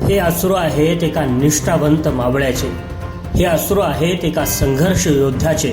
हे अश्रू आहेत एका निष्ठावंत मावळ्याचे. हे अश्रू आहेत एका संघर्ष योद्ध्याचे.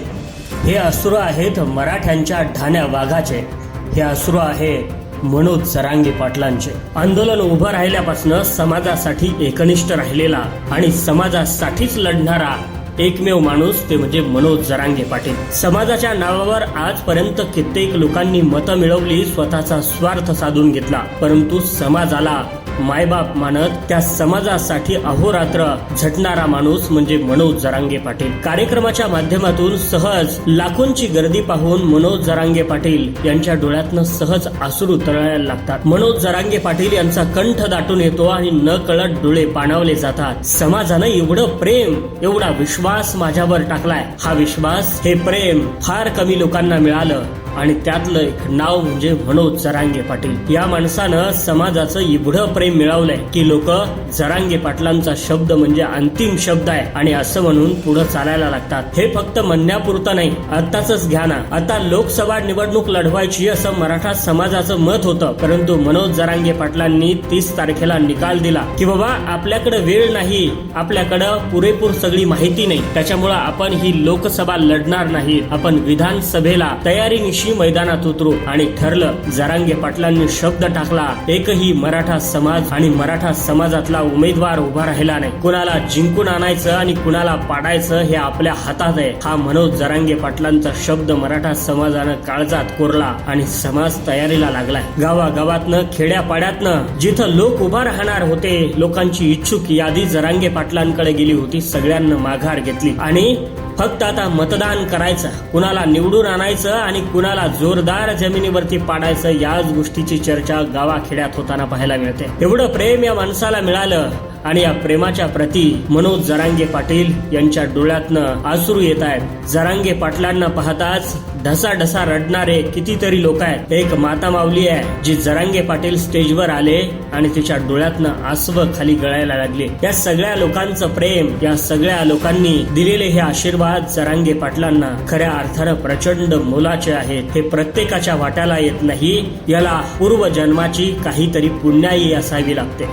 हे अश्रू आहेत मराठ्यांच्या ढाण्या वाघाचे. हे अश्रू आहेत मनोज जरांगे पाटलांचे. आंदोलन उभं राहिल्यापासून समाजासाठी एकनिष्ठ राहिलेला आणि समाजासाठीच लढणारा एकमेव माणूस ते म्हणजे मनोज जरांगे पाटील. समाजाच्या नावावर आजपर्यंत कित्येक लोकांनी मतं मिळवली स्वतःचा स्वार्थ साधून घेतला. परंतु समाजाला मायबाप मानत त्या समाजासाठी अहोरात्र झटणारा माणूस म्हणजे मनोज जरांगे पाटील. कार्यक्रमाच्या माध्यमातून सहज लाखोंची गर्दी पाहून मनोज जरांगे पाटील यांच्या डोळ्यातनं सहज आसरू तळायला लागतात. मनोज जरांगे पाटील यांचा कंठ दाटून येतो आणि न कळत डोळे पाणावले जातात. समाजानं एवढं प्रेम एवढा विश्वास माझ्यावर टाकलाय. हा विश्वास हे प्रेम फार कमी लोकांना मिळालं. आणि त्यातलं एक नाव म्हणजे मनोज जरांगे पाटील. या माणसानं समाजाचं एवढं प्रेम मिळवलंय की लोक जरांगे पाटलांचा शब्द म्हणजे अंतिम शब्द आहे आणि असं म्हणून पुढे चालायला लागतात. हे फक्त म्हणण्यापुरतं नाही आताच घ्या ना. आता लोकसभा निवडणूक लढवायची असं मराठा समाजाचं मत होतं परंतु मनोज जरांगे पाटलांनी तीस तारखेला निकाल दिला की बाबा आपल्याकडे वेळ नाही आपल्याकडं पुरेपूर सगळी माहिती नाही. त्याच्यामुळं आपण ही लोकसभा लढणार नाही. आपण विधानसभेला तयारीनिशी मैदानात उतरू आणि ठरलं जरांगे पाटलांनी शब्द टाकला एकही मराठा समाज आणि मराठा समाजातला उमेदवार उभा राहिला नाही. कुणाला जिंकून आणायचं आणि कुणाला पाडायचं हे आपल्या हातात आहे. हा मनोज जरांगे पाटलांचा शब्द मराठा समाजानं काळजात कोरला आणि समाज तयारीला लागलाय. गावागावातनं खेड्यापाड्यातनं जिथं लोक उभा राहणार होते लोकांची इच्छुक यादी जरांगे पाटलांकडे गेली होती सगळ्यांना माघार घेतली. आणि फक्त आता मतदान करायचं. कुणाला निवडून आणायचं आणि कुणाला जोरदार जमिनीवरती पाडायचं याच गोष्टीची चर्चा गावाखेड्यात होताना पाहायला मिळते. एवढं प्रेम या माणसाला मिळालं आणि या प्रेमाच्या प्रती मनोज जरांगे पाटील यांच्या डोळ्यातनं आसरू येत आहेत. जरांगे पाटलांना पाहताच ढसा ढसा रडणारे कितीतरी लोक आहेत. एक माता माऊली आहे जी जरांगे पाटील स्टेजवर आले आणि तिच्या डोळ्यातनं आसव खाली गळायला लागले. या सगळ्या लोकांचं प्रेम या सगळ्या लोकांनी दिलेले हे आशीर्वाद जरांगे पाटलांना खऱ्या अर्थानं प्रचंड मोलाचे आहेत. हे प्रत्येकाच्या वाट्याला येत नाही याला पूर्व जन्माची काहीतरी पुण्याई असावी लागते.